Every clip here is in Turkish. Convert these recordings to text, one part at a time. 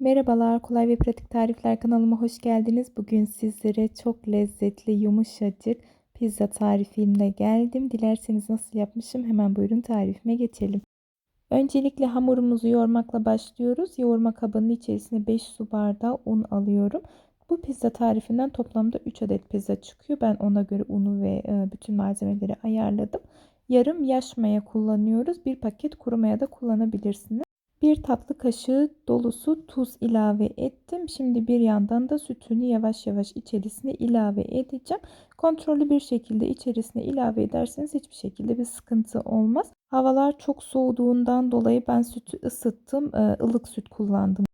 Merhabalar, kolay ve pratik tarifler kanalıma hoş geldiniz. Bugün sizlere çok lezzetli, yumuşacık pizza tarifimle geldim. Dilerseniz nasıl yapmışım hemen buyurun tarifime geçelim. Öncelikle hamurumuzu yoğurmakla başlıyoruz. Yoğurma kabının içerisine 5 su bardağı un alıyorum. Bu pizza tarifinden toplamda 3 adet pizza çıkıyor. Ben ona göre unu ve e, bütün malzemeleri ayarladım. Yarım yaş maya kullanıyoruz. Bir paket kuru maya da kullanabilirsiniz. Bir tatlı kaşığı dolusu tuz ilave ettim. Şimdi bir yandan da sütünü yavaş yavaş içerisine ilave edeceğim. Kontrollü bir şekilde içerisine ilave ederseniz hiçbir şekilde bir sıkıntı olmaz. Havalar çok soğuduğundan dolayı ben sütü ısıttım. Ilık süt kullandım.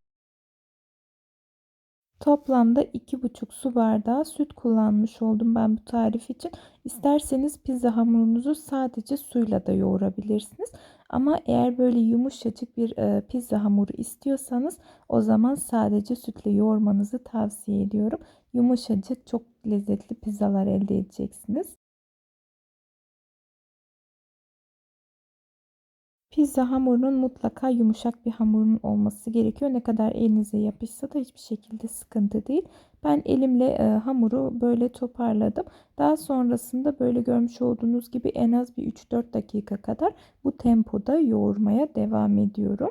Toplamda 2,5 su bardağı süt kullanmış oldum ben bu tarif için. İsterseniz pizza hamurunuzu sadece suyla da yoğurabilirsiniz. Ama eğer böyle yumuşacık bir e, pizza hamuru istiyorsanız o zaman sadece sütle yoğurmanızı tavsiye ediyorum. Yumuşacık çok lezzetli pizzalar elde edeceksiniz. Pizza hamurunun mutlaka yumuşak bir hamurun olması gerekiyor. Ne kadar elinize yapışsa da hiçbir şekilde sıkıntı değil. Ben elimle e, hamuru böyle toparladım. Daha sonrasında böyle görmüş olduğunuz gibi en az bir 3-4 dakika kadar bu tempoda yoğurmaya devam ediyorum.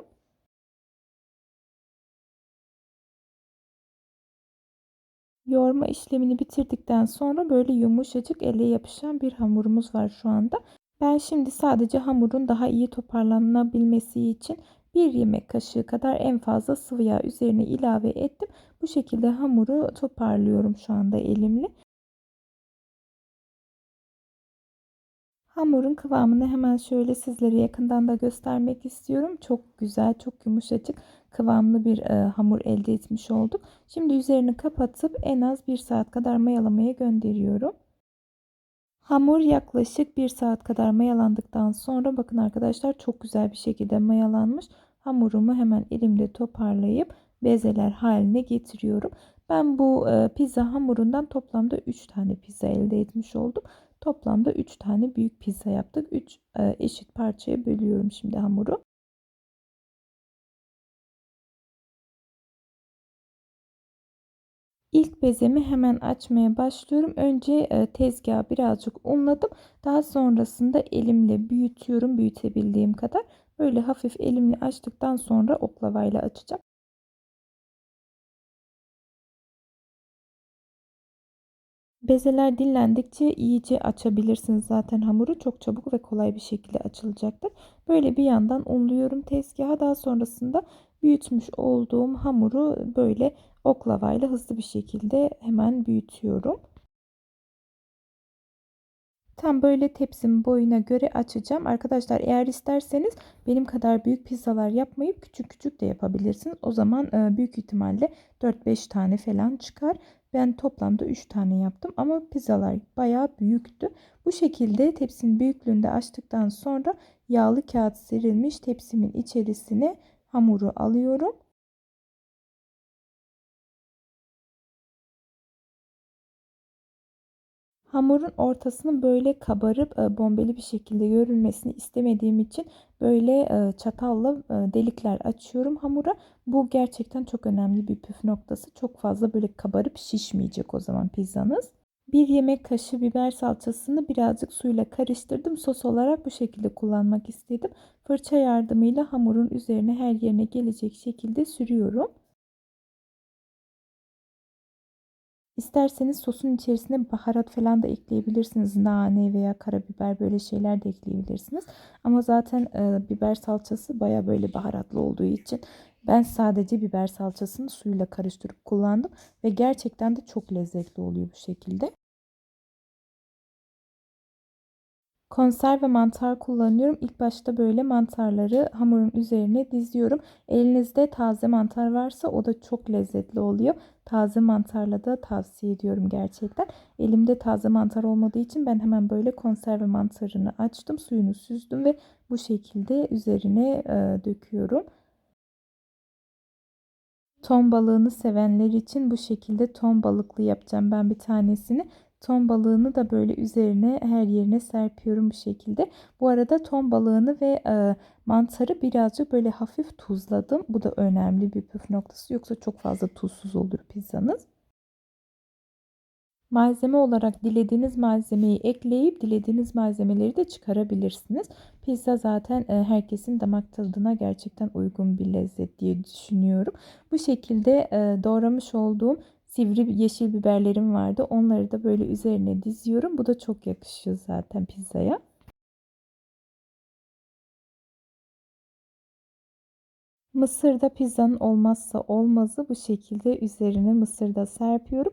Yoğurma işlemini bitirdikten sonra böyle yumuşacık ele yapışan bir hamurumuz var şu anda. Ben şimdi sadece hamurun daha iyi toparlanabilmesi için bir yemek kaşığı kadar en fazla sıvı yağ üzerine ilave ettim. Bu şekilde hamuru toparlıyorum şu anda elimle. Hamurun kıvamını hemen şöyle sizlere yakından da göstermek istiyorum. Çok güzel, çok yumuşacık, kıvamlı bir e, hamur elde etmiş olduk. Şimdi üzerini kapatıp en az 1 saat kadar mayalamaya gönderiyorum. Hamur yaklaşık 1 saat kadar mayalandıktan sonra bakın arkadaşlar çok güzel bir şekilde mayalanmış. Hamurumu hemen elimde toparlayıp bezeler haline getiriyorum. Ben bu e, pizza hamurundan toplamda 3 tane pizza elde etmiş oldum. Toplamda 3 tane büyük pizza yaptık. 3 e, eşit parçaya bölüyorum şimdi hamuru. İlk bezemi hemen açmaya başlıyorum. Önce e, tezgahı birazcık unladım. Daha sonrasında elimle büyütüyorum büyütebildiğim kadar. Böyle hafif elimle açtıktan sonra oklavayla açacağım. Bezeler dinlendikçe iyice açabilirsiniz zaten hamuru çok çabuk ve kolay bir şekilde açılacaktır. Böyle bir yandan unluyorum tezgaha daha sonrasında büyütmüş olduğum hamuru böyle oklavayla hızlı bir şekilde hemen büyütüyorum. Tam böyle tepsim boyuna göre açacağım. Arkadaşlar eğer isterseniz benim kadar büyük pizzalar yapmayıp küçük küçük de yapabilirsiniz. O zaman e, büyük ihtimalle 4-5 tane falan çıkar. Ben toplamda 3 tane yaptım ama pizzalar bayağı büyüktü. Bu şekilde tepsinin büyüklüğünde açtıktan sonra yağlı kağıt serilmiş tepsimin içerisine hamuru alıyorum. Hamurun ortasının böyle kabarıp e, bombeli bir şekilde görünmesini istemediğim için böyle e, çatalla e, delikler açıyorum hamura. Bu gerçekten çok önemli bir püf noktası. Çok fazla böyle kabarıp şişmeyecek o zaman pizzanız. Bir yemek kaşığı biber salçasını birazcık suyla karıştırdım. Sos olarak bu şekilde kullanmak istedim. Fırça yardımıyla hamurun üzerine her yerine gelecek şekilde sürüyorum. İsterseniz sosun içerisine baharat falan da ekleyebilirsiniz. Nane veya karabiber böyle şeyler de ekleyebilirsiniz. Ama zaten e, biber salçası baya böyle baharatlı olduğu için ben sadece biber salçasını suyla karıştırıp kullandım. Ve gerçekten de çok lezzetli oluyor bu şekilde. Konserve mantar kullanıyorum. İlk başta böyle mantarları hamurun üzerine diziyorum. Elinizde taze mantar varsa o da çok lezzetli oluyor. Taze mantarla da tavsiye ediyorum gerçekten. Elimde taze mantar olmadığı için ben hemen böyle konserve mantarını açtım. Suyunu süzdüm ve bu şekilde üzerine döküyorum. Ton balığını sevenler için bu şekilde ton balıklı yapacağım ben bir tanesini. Ton balığını da böyle üzerine her yerine serpiyorum bu şekilde. Bu arada ton balığını ve e, mantarı birazcık böyle hafif tuzladım. Bu da önemli bir püf noktası. Yoksa çok fazla tuzsuz olur pizzanız. Malzeme olarak dilediğiniz malzemeyi ekleyip dilediğiniz malzemeleri de çıkarabilirsiniz. Pizza zaten e, herkesin damak tadına gerçekten uygun bir lezzet diye düşünüyorum. Bu şekilde e, doğramış olduğum sivri yeşil biberlerim vardı. Onları da böyle üzerine diziyorum. Bu da çok yakışıyor zaten pizzaya. Mısır da pizzanın olmazsa olmazı bu şekilde üzerine mısır da serpiyorum.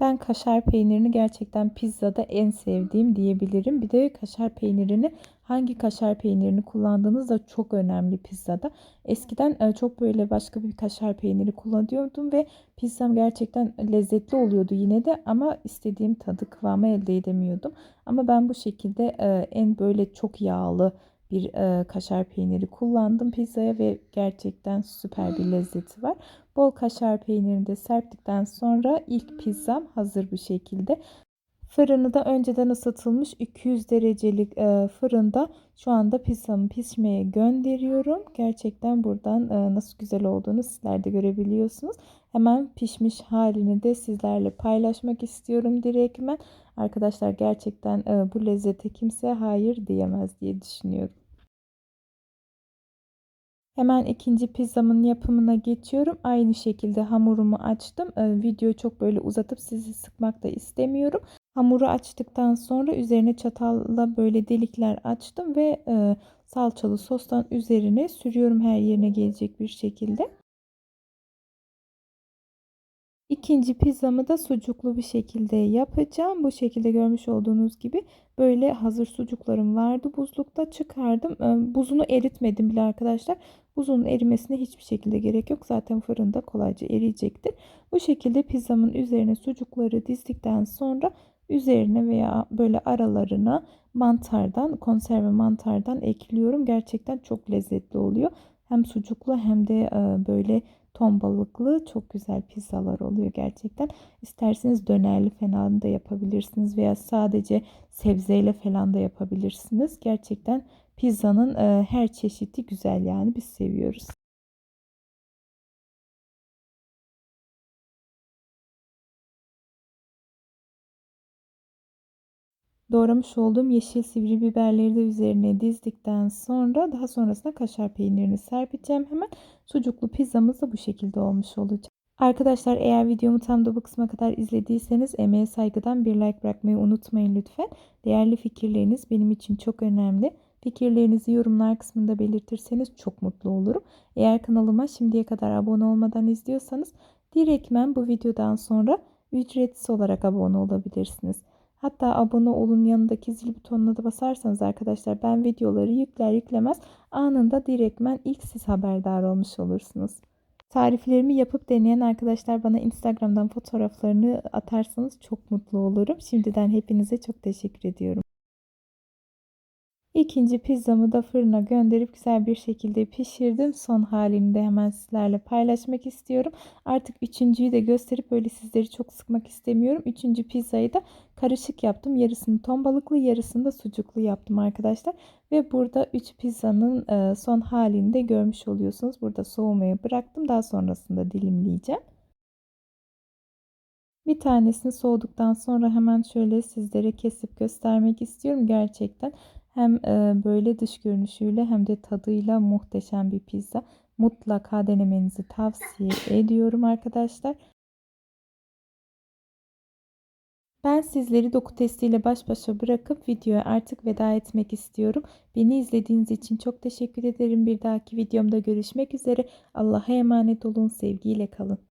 Ben kaşar peynirini gerçekten pizzada en sevdiğim diyebilirim. Bir de kaşar peynirini hangi kaşar peynirini kullandığınız da çok önemli pizzada. Eskiden e, çok böyle başka bir kaşar peyniri kullanıyordum ve pizzam gerçekten lezzetli oluyordu yine de ama istediğim tadı kıvamı elde edemiyordum. Ama ben bu şekilde e, en böyle çok yağlı bir e, kaşar peyniri kullandım pizzaya ve gerçekten süper bir lezzeti var. Bol kaşar peynirini de serptikten sonra ilk pizzam hazır bu şekilde. Fırını da önceden ısıtılmış 200 derecelik e, fırında şu anda pizzamı pişmeye gönderiyorum. Gerçekten buradan e, nasıl güzel olduğunu sizler de görebiliyorsunuz. Hemen pişmiş halini de sizlerle paylaşmak istiyorum direktmen. Arkadaşlar gerçekten e, bu lezzete kimse hayır diyemez diye düşünüyorum. Hemen ikinci pizzamın yapımına geçiyorum. Aynı şekilde hamurumu açtım. Ee, videoyu çok böyle uzatıp sizi sıkmak da istemiyorum. Hamuru açtıktan sonra üzerine çatalla böyle delikler açtım ve e, salçalı sostan üzerine sürüyorum her yerine gelecek bir şekilde. İkinci pizzamı da sucuklu bir şekilde yapacağım. Bu şekilde görmüş olduğunuz gibi böyle hazır sucuklarım vardı buzlukta çıkardım. Ee, buzunu eritmedim bile arkadaşlar. Buzun erimesine hiçbir şekilde gerek yok. Zaten fırında kolayca eriyecektir. Bu şekilde pizzamın üzerine sucukları dizdikten sonra üzerine veya böyle aralarına mantardan konserve mantardan ekliyorum. Gerçekten çok lezzetli oluyor. Hem sucuklu hem de e, böyle ton balıklı çok güzel pizzalar oluyor gerçekten. İsterseniz dönerli falan da yapabilirsiniz veya sadece sebzeyle falan da yapabilirsiniz. Gerçekten pizzanın e, her çeşidi güzel yani biz seviyoruz. Doğramış olduğum yeşil sivri biberleri de üzerine dizdikten sonra daha sonrasında kaşar peynirini serpeceğim. Hemen sucuklu pizzamız da bu şekilde olmuş olacak. Arkadaşlar eğer videomu tam da bu kısma kadar izlediyseniz emeğe saygıdan bir like bırakmayı unutmayın lütfen. Değerli fikirleriniz benim için çok önemli. Fikirlerinizi yorumlar kısmında belirtirseniz çok mutlu olurum. Eğer kanalıma şimdiye kadar abone olmadan izliyorsanız direktmen bu videodan sonra ücretsiz olarak abone olabilirsiniz. Hatta abone olun yanındaki zil butonuna da basarsanız arkadaşlar ben videoları yükler yüklemez anında direktmen ilk siz haberdar olmuş olursunuz. Tariflerimi yapıp deneyen arkadaşlar bana Instagram'dan fotoğraflarını atarsanız çok mutlu olurum. Şimdiden hepinize çok teşekkür ediyorum. İkinci pizzamı da fırına gönderip güzel bir şekilde pişirdim. Son halini de hemen sizlerle paylaşmak istiyorum. Artık üçüncüyü de gösterip böyle sizleri çok sıkmak istemiyorum. Üçüncü pizzayı da karışık yaptım. Yarısını ton balıklı yarısını da sucuklu yaptım arkadaşlar. Ve burada üç pizzanın e, son halini de görmüş oluyorsunuz. Burada soğumaya bıraktım. Daha sonrasında dilimleyeceğim. Bir tanesini soğuduktan sonra hemen şöyle sizlere kesip göstermek istiyorum. Gerçekten hem e, böyle dış görünüşüyle hem de tadıyla muhteşem bir pizza. Mutlaka denemenizi tavsiye ediyorum arkadaşlar. Ben sizleri doku testiyle baş başa bırakıp videoya artık veda etmek istiyorum. Beni izlediğiniz için çok teşekkür ederim. Bir dahaki videomda görüşmek üzere. Allah'a emanet olun. Sevgiyle kalın.